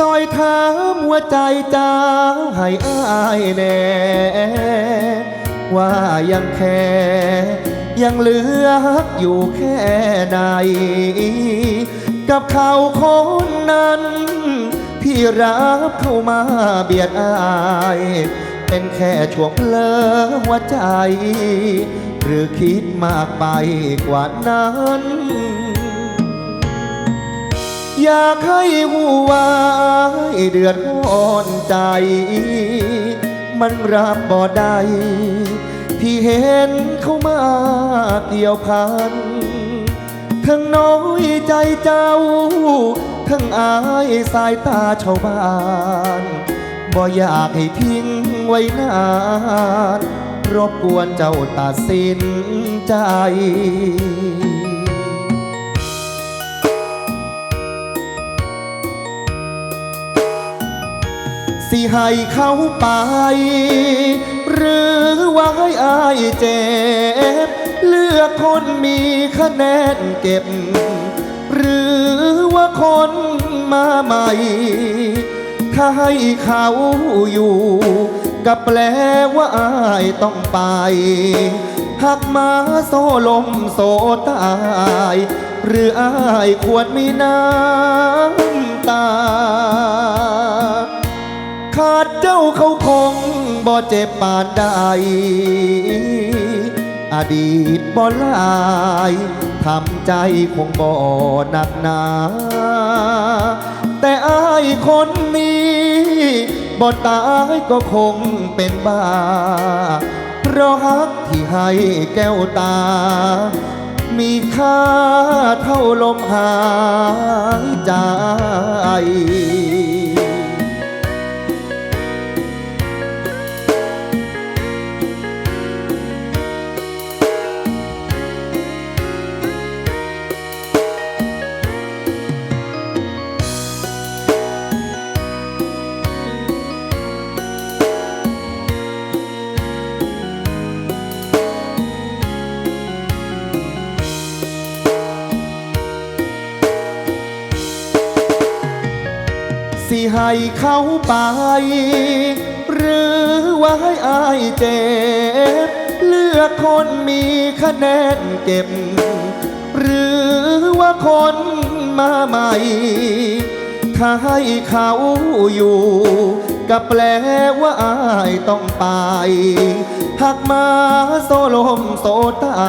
ซอยถามหัวใจจ้าให้อายแน่ ว่ายังแค่ยังเหลืออยู่แค่ไหนกับเขาคนนั้นที่รับเข้ามาเบียดอาย เป็นแค่ช่วงเพลอหัวใจ หรือคิดมากไปกว่านั้น อยากให้หูวายเดือดร้อนใจ มันรับบ่ได้ที่เห็นเขามาเกี่ยวพัน ทั้งน้อยใจเจ้า ทั้งอายสายตาชาวบ้านบ่อยากให้ทิ้งไว้นาน รบกวนเจ้าตัดสินใจ สิให้เขาไป หรือว่าให้อายเจ็บ เลือกคนมีคะแนนเก็บ หรือว่าคนมาใหม่ ถ้าให้เขาอยู่ก็แปลว่าอายต้องไปหักมาโซลมโซตาย หรืออายควรมีน้ำตา ขาดเจ้าเขาคงบ่เจ็บปานใดอดีตบ่ลายทำใจคงบ่หนักหนา แต่อายคนนี้บ่ตายก็คงเป็นบ้า เพราะฮักที่ให้แก้วตา มีค่าเท่าลมหายใจ สิให้เขาไป หรือว่าให้อายเจ็บ เลือกคนมีคะแนนเก็บ หรือว่าคนมาใหม่ ถ้าให้เขาอยู่ก็แปลว่าอายต้องไปหากมาโซลมโซตา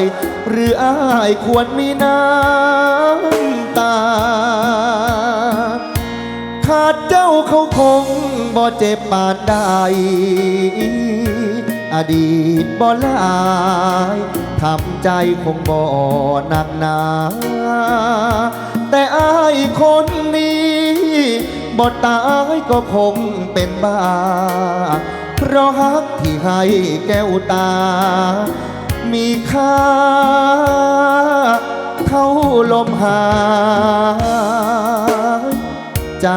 ย หรืออายควรมีน้ำตา ขาดเจ้าเขาคงบ่เจ็บปานใดอดีตบ่ลายทำใจคงบ่หนักหนา แต่อายคนนี้บ่ตายก็คงเป็นบ้า เพราะฮักที่ให้แก้วตา มีค่า เท่าลมหาย ใจ